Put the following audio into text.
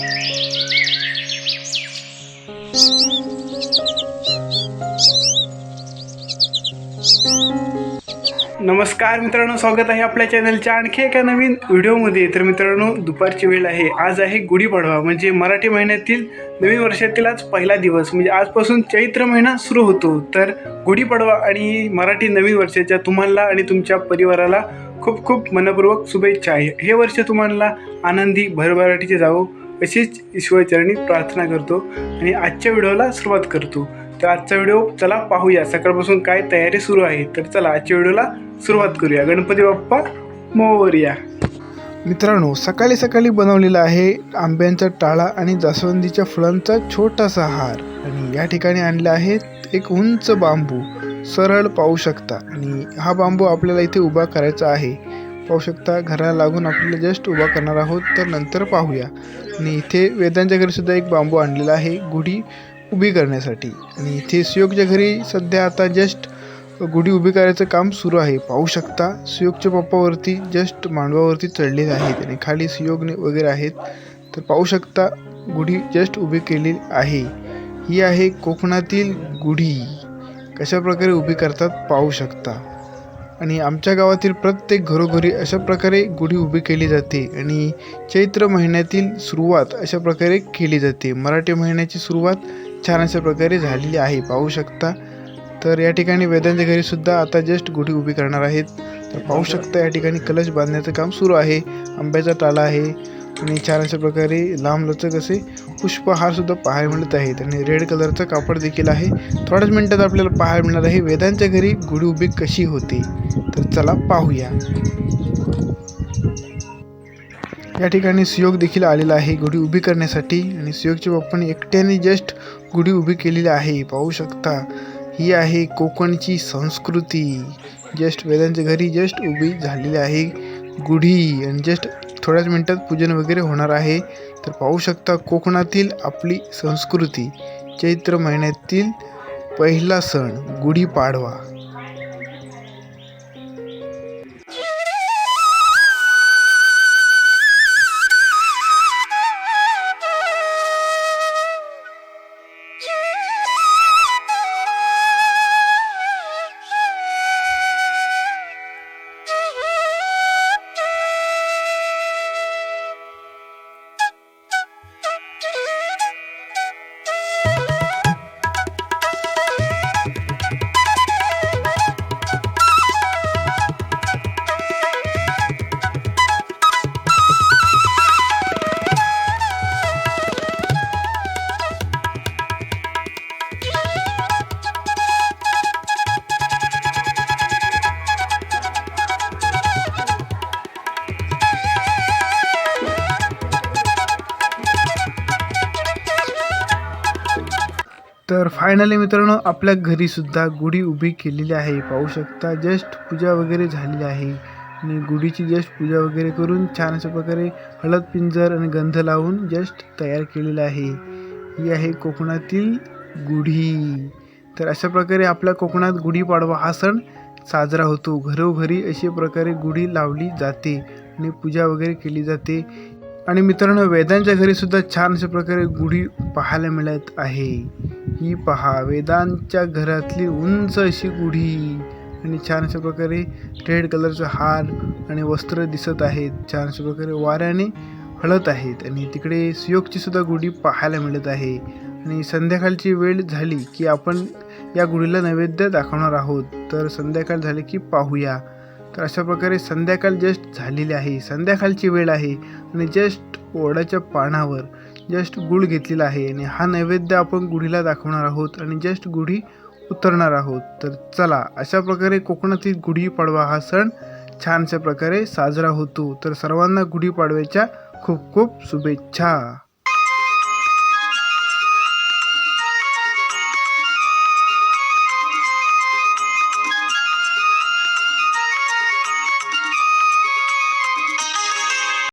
नमस्कार मित्रांनो स्वागत आहे आपल्या चॅनलच्या आणखी एका नवीन व्हिडिओमध्ये. तर मित्रांनो दुपारची वेळ आहे. आज आहे गुढीपाडवा म्हणजे मराठी महिन्यातील नवीन वर्षातील आज पहिला दिवस म्हणजे आजपासून चैत्र महिना सुरू होतो. तर गुढीपाडवा आणि मराठी नवीन वर्षाच्या तुम्हाला आणि तुमच्या परिवाराला खूप खूप मनपूर्वक शुभेच्छा आहे. हे वर्ष तुम्हाला आनंदी भरभराटीचे जाऊ अशीच ईश्वरचरणी प्रार्थना करतो आणि आजच्या व्हिडिओला सुरुवात करतो. तर आजचा व्हिडिओ चला पाहूया. सकाळपासून काय तयारी सुरू आहे? तर चला आजच्या व्हिडिओला सुरुवात करूया. गणपती बाप्पा मोरया. मित्रांनो सकाळी सकाळी बनवलेला आहे आंब्यांचा टाळा आणि जास्वंदीच्या फुलांचा छोटासा हार. आणि या ठिकाणी आणला आहे एक उंच बांबू. सरळ पाहू शकता. आणि हा बांबू आपल्याला इथे उभा करायचा आहे. पाहू शकता घराला लागून आपल्याला जस्ट उभा करणार आहोत तर नंतर पाहूया. आणि इथे वेदांच्या घरी सुद्धा एक बांबू आणलेला आहे गुढी उभी करण्यासाठी. आणि इथे सुयोगच्या घरी सध्या आता जस्ट गुढी उभी करायचं काम सुरू आहे. पाहू शकता सुयोगच्या पप्पावरती जस्ट मांडवावरती चढलेले आहेत आणि खाली सुयोगने वगैरे आहेत. तर पाहू शकता गुढी जस्ट उभी केलेली आहे. ही आहे कोकणातील गुढी. कशा प्रकारे उभी करतात पाहू शकता. आणि आमच्या गावातील प्रत्येक घरोघरी अशा प्रकारे गुढी उभी केली जाते आणि चैत्र महिन्यातील सुरुवात अशा प्रकारे केली जाते. मराठी महिन्याची सुरुवात छान अशा प्रकारे झालेली आहे. पाहू शकता. तर या ठिकाणी वेदांच्या घरीसुद्धा आता जस्ट गुढी उभी करणार आहेत. तर पाहू शकता या ठिकाणी कलश बांधण्याचं काम सुरू आहे. आंब्याचा टाला आहे. आणि छान अशा प्रकारे लांबलचक असे पुष्पहार सुद्धा पाहायला मिळत आहेत. आणि रेड कलरचं कापड देखील आहे. थोड्याच मिनटात आपल्याला पाहायला मिळणार आहे वेदांच्या घरी गुढी उभी कशी होते. तर चला पाहूया. या ठिकाणी सुयोग देखील आलेला आहे गुढी उभी करण्यासाठी. आणि सुयोगच्या बाप्पाने एकट्याने जस्ट गुढी उभी केलेली आहे. पाहू शकता ही आहे कोकणची संस्कृती. जस्ट वेदांच्या घरी जस्ट उभी झालेली आहे गुढी. आणि जस्ट थोड्याच मिनटात पूजन वगैरे होणार आहे. तर पाहू शकता कोकणातील आपली संस्कृती. चैत्र महिन्यातील पहिला सण गुढीपाडवा तर फायनली मित्रांनो आपल्या घरी सुद्धा गुढी उभी केलेली आहे. पाहू शकता जस्ट पूजा वगैरे झालेली आहे. आणि गुढीची जस्ट पूजा वगैरे करून छान अशा प्रकारे हळद पिंजर आणि गंध लावून जस्ट तयार केलेलं आहे. ही आहे कोकणातील गुढी. तर अशा प्रकारे आपल्या कोकणात गुढीपाडवा हा सण साजरा होतो. घरोघरी अशा प्रकारे गुढी लावली जाते आणि पूजा वगैरे केली जाते. आणि मित्रांनो वेदांच्या घरीसुद्धा छान अशा प्रकारे गुढी पाहायला मिळत आहे. ही पहा वेदांच्या घरातली उंच अशी गुढी. आणि छान अशा प्रकारे रेड कलरचा हार आणि वस्त्र दिसत आहेत. छान अशा प्रकारे वाऱ्याने हळत आहेत. आणि तिकडे सुयोगची सुद्धा गुढी पाहायला मिळत आहे. आणि संध्याकाळची वेळ झाली की आपण या गुढीला नैवेद्य दाखवणार आहोत. तर संध्याकाळ झाली की पाहूया. तर अशा प्रकारे संध्याकाळ जस्ट झालेली आहे. संध्याकाळची वेळ आहे. आणि जस्ट ओढाच्या पानावर जस्ट गुळ घेतलेला आहे आणि हा नैवेद्य आपण गुढीला दाखवणार आहोत आणि जस्ट गुढी उतरणार आहोत. तर चला अशा प्रकारे कोकणातील गुढीपाडवा हा सण छानशा प्रकारे साजरा होतो. तर सर्वांना गुढीपाडव्याच्या खूप खूप शुभेच्छा.